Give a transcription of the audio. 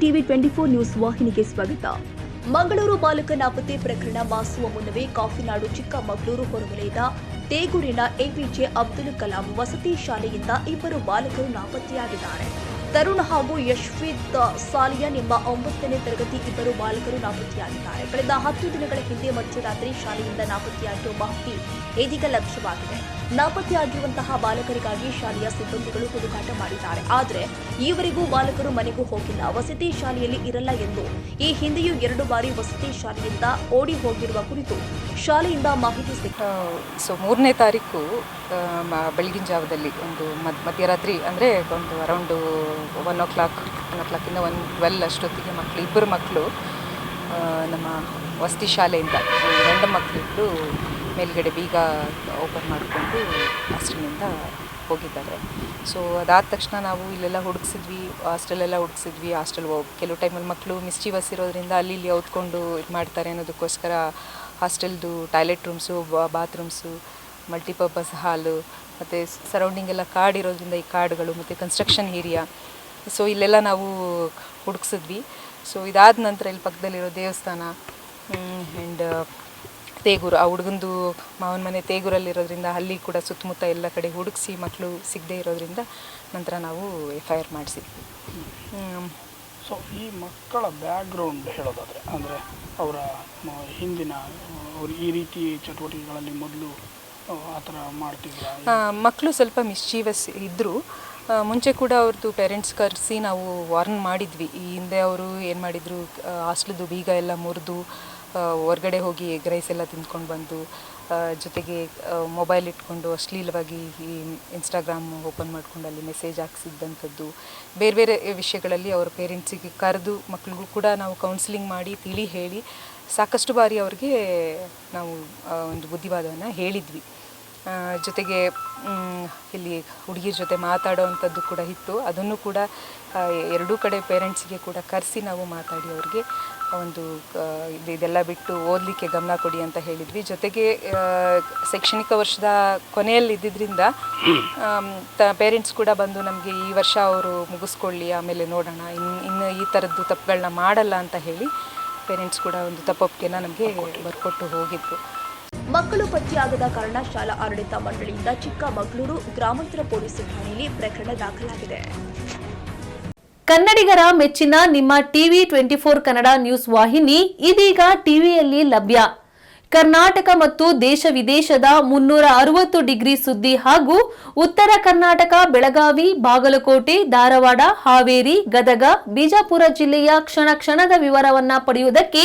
TV twenty four news ವಾಹಿನಿಗೆ ಸ್ವಾಗತ. ಮಂಗಳೂರು ಬಾಲಕ ನಾಪತ್ತೆ ಪ್ರಕರಣ ಮಾಸುವ ಮುನ್ನವೇ ಕಾಫಿನಾಡು ಚಿಕ್ಕಮಗಳೂರು ಹೊರವಲಯದ ತೇಗೂರಿನ ಎಪಿಜೆ ಅಬ್ದುಲ್ ಕಲಾಂ ವಸತಿ ಶಾಲೆಯಿಂದ ಇಬ್ಬರು ಬಾಲಕರು ನಾಪತ್ತೆಯಾಗಿದ್ದಾರೆ. ತರುಣ್ ಹಾಗೂ ಯಶ್ವಿತ್ ಸಾಲಿಯನ್ ಎಂಬ ಒಂಬತ್ತನೇ ತರಗತಿ ಇಬ್ಬರು ಬಾಲಕರು ನಾಪತ್ತೆಯಾಗಿದ್ದಾರೆ. ಕಳೆದ ಹತ್ತು ದಿನಗಳ ಹಿಂದೆ ಮಧ್ಯರಾತ್ರಿ ಶಾಲೆಯಿಂದ ನಾಪತ್ತೆಯಾಗಿರುವ ಮಾಹಿತಿ ಇದೀಗ ಲಭ್ಯವಾಗಿದೆ. ನಾಪತ್ತೆಯಾಗಿರುವಂತಹ ಬಾಲಕರಿಗಾಗಿ ಶಾಲೆಯ ಸಿಬ್ಬಂದಿಗಳು ಹುಡುಕಾಟ ಮಾಡಿದ್ದಾರೆ. ಆದರೆ ಈವರೆಗೂ ಬಾಲಕರು ಮನೆಗೂ ಹೋಗಿಲ್ಲ. ವಸತಿ ಶಾಲೆಯಲ್ಲಿ ಇರಲ್ಲ ಎಂದು ಈ ಹಿಂದೆಯೂ ಎರಡು ಬಾರಿ ವಸತಿ ಶಾಲೆಯಿಂದ ಓಡಿ ಹೋಗಿರುವ ಕುರಿತು ಶಾಲೆಯಿಂದ ಮಾಹಿತಿ ಸಿಕ್ಕ ಸೊ ಮೂರನೇ ತಾರೀಕು ಬೆಳಗಿನ ಜಾವದಲ್ಲಿ ಒಂದು ಮಧ್ಯರಾತ್ರಿ ಅಂದರೆ ಒಂದು around one o'clock one ಓ ಕ್ಲಾಕಿಂದ ಒನ್ ಟ್ವೆಲ್ ಅಷ್ಟೊತ್ತಿಗೆ ಮಕ್ಕಳು ಇಬ್ಬರು ಮಕ್ಕಳು ನಮ್ಮ ವಸತಿ ಶಾಲೆಯಿಂದ ಗಂಡು ಮಕ್ಕಳಿಬ್ಬರು ಮೇಲ್ಗಡೆ ಬೀಗ ಓಪನ್ ಮಾಡಿಕೊಂಡು ಹಾಸ್ಟೆಲ್ನಿಂದ ಹೋಗಿದ್ದಾರೆ. ಸೊ ಅದಾದ ತಕ್ಷಣ ನಾವು ಇಲ್ಲೆಲ್ಲ ಹುಡುಕ್ಸಿದ್ವಿ ಹಾಸ್ಟೆಲೆಲ್ಲ ಹುಡುಕ್ಸಿದ್ವಿ ಹಾಸ್ಟೆಲ್ ಕೆಲವು ಟೈಮಲ್ಲಿ ಮಕ್ಕಳು ಮಿಸ್ಚಿವಸ್ ಇರೋದ್ರಿಂದ ಅಲ್ಲಿ ಇಲ್ಲಿ ಓದ್ಕೊಂಡು ಇದು ಮಾಡ್ತಾರೆ ಅನ್ನೋದಕ್ಕೋಸ್ಕರ ಹಾಸ್ಟೆಲ್ದು toilet rooms bathrooms multipurpose hall ಮತ್ತು ಸರೌಂಡಿಂಗ್ ಎಲ್ಲ ಕಾಡು ಇರೋದ್ರಿಂದ ಈ ಕಾಡುಗಳು, ಮತ್ತು ಕನ್ಸ್ಟ್ರಕ್ಷನ್ ಏರಿಯಾ ಸೊ ಇಲ್ಲೆಲ್ಲ ನಾವು ಹುಡುಕ್ಸಿದ್ವಿ. ಸೊ ಇದಾದ ನಂತರ ಇಲ್ಲಿ ಪಕ್ಕದಲ್ಲಿರೋ ದೇವಸ್ಥಾನ ಆ್ಯಂಡ್ ತೇಗೂರು. ಆ ಹುಡುಗಂದು ಮಾವನ ಮನೆ ತೇಗೂರಲ್ಲಿರೋದ್ರಿಂದ ಅಲ್ಲಿ ಕೂಡ ಸುತ್ತಮುತ್ತ ಎಲ್ಲ ಕಡೆ ಹುಡುಕ್ಸಿ ಮಕ್ಕಳು ಸಿಗದೆ ಇರೋದ್ರಿಂದ ನಂತರ ನಾವು ಎಫ್ ಐ ಆರ್ ಮಾಡಿಸಿದ್ವಿ ಸೊ ಈ ಮಕ್ಕಳ ಬ್ಯಾಕ್ಗ್ರೌಂಡ್ ಹೇಳೋದಾದರೆ, ಅಂದರೆ ಅವರ ಹಿಂದಿನ, ಅವರು ಈ ರೀತಿ ಚಟುವಟಿಕೆಗಳಲ್ಲಿ ಮೊದಲು ಆ ಥರ ಮಕ್ಕಳು ಸ್ವಲ್ಪ ಮಿಶ್ಚೀವಸ್ ಇದ್ದರು ಮುಂಚೆ ಕೂಡ ಅವ್ರದ್ದು ಪೇರೆಂಟ್ಸ್ ಕರೆಸಿ ನಾವು ವಾರ್ನ್ ಮಾಡಿದ್ವಿ. ಈ ಹಿಂದೆ ಅವರು ಏನು ಮಾಡಿದರು ಹಾಸ್ಟ್ಲದ್ದು ಬೀಗ ಎಲ್ಲ ಮುರಿದು ಹೊರಗಡೆ ಹೋಗಿ ಎಗ್ ರೈಸ್ ಎಲ್ಲ ತಿಂದ್ಕೊಂಡು ಬಂದು ಜೊತೆಗೆ ಮೊಬೈಲ್ ಇಟ್ಕೊಂಡು ಅಶ್ಲೀಲವಾಗಿ ಈ ಇನ್ಸ್ಟಾಗ್ರಾಮ್ ಓಪನ್ ಮಾಡ್ಕೊಂಡು ಅಲ್ಲಿ ಮೆಸೇಜ್ ಹಾಕ್ಸಿದ್ದಂಥದ್ದು. ಬೇರೆ ಬೇರೆ ವಿಷಯಗಳಲ್ಲಿ ಅವ್ರ ಪೇರೆಂಟ್ಸಿಗೆ ಕರೆದು ಮಕ್ಕಳಿಗೂ ಕೂಡ ನಾವು ಕೌನ್ಸಿಲಿಂಗ್ ಮಾಡಿ ತಿಳಿ ಹೇಳಿ ಸಾಕಷ್ಟು ಬಾರಿ ಅವ್ರಿಗೆ ನಾವು ಒಂದು ಬುದ್ಧಿವಾದವನ್ನು ಹೇಳಿದ್ವಿ. ಜೊತೆಗೆ ಇಲ್ಲಿ ಹುಡುಗಿಯ ಜೊತೆ ಮಾತಾಡೋವಂಥದ್ದು ಕೂಡ ಇತ್ತು. ಅದನ್ನು ಕೂಡ ಎರಡೂ ಕಡೆ ಪೇರೆಂಟ್ಸ್ಗೆ ಕೂಡ ಕರೆಸಿ ನಾವು ಮಾತಾಡಿ ಅವ್ರಿಗೆ ಒಂದು ಇದು ಇದೆಲ್ಲ ಬಿಟ್ಟು ಓದಲಿಕ್ಕೆ ಗಮನ ಕೊಡಿ ಅಂತ ಹೇಳಿದ್ವಿ. ಜೊತೆಗೆ ಶೈಕ್ಷಣಿಕ ವರ್ಷದ ಕೊನೆಯಲ್ಲಿ ಇದ್ದಿದ್ದರಿಂದ ಪೇರೆಂಟ್ಸ್ ಕೂಡ ಬಂದು ನಮಗೆ ಈ ವರ್ಷ ಅವರು ಮುಗಿಸ್ಕೊಳ್ಳಿ ಆಮೇಲೆ ನೋಡೋಣ ಇನ್ನು ಇನ್ನು ಈ ಥರದ್ದು ತಪ್ಪುಗಳನ್ನ ಮಾಡಲ್ಲ ಅಂತ ಹೇಳಿ ಪೇರೆಂಟ್ಸ್ ಕೂಡ ಒಂದು ತಪ್ಪೊಪ್ಪಿಗೆನ ನಮಗೆ ಬರ್ಕೊಟ್ಟು ಹೋಗಿದ್ರು. ಮಕ್ಕಳು ಪತ್ತೆಯಾಗದ ಕಾರಣ ಶಾಲಾ ಆಡಳಿತ ಮಂಡಳಿಯಿಂದ ಚಿಕ್ಕಮಗಳೂರು ಗ್ರಾಮಾಂತರ ಪೊಲೀಸ್ ಠಾಣೆಯಲ್ಲಿ ಪ್ರಕರಣ ದಾಖಲಾಗಿದೆ. ಕನ್ನಡಿಗರ ಮೆಚ್ಚಿನ ನಿಮ್ಮ TV twenty four Kannada news ವಾಹಿನಿ ಇದೀಗ ಟಿವಿಯಲ್ಲಿ ಲಭ್ಯ. ಕರ್ನಾಟಕ ಮತ್ತು ದೇಶ ವಿದೇಶದ ಮುನ್ನೂರ ಅರವತ್ತು ಡಿಗ್ರಿ ಸುದ್ದಿ ಹಾಗೂ ಉತ್ತರ ಕರ್ನಾಟಕ, ಬೆಳಗಾವಿ, ಬಾಗಲಕೋಟೆ, ಧಾರವಾಡ, ಹಾವೇರಿ, ಗದಗ, ಬಿಜಾಪುರ ಜಿಲ್ಲೆಯ ಕ್ಷಣ ಕ್ಷಣದ ವಿವರವನ್ನ ಪಡೆಯುವುದಕ್ಕೆ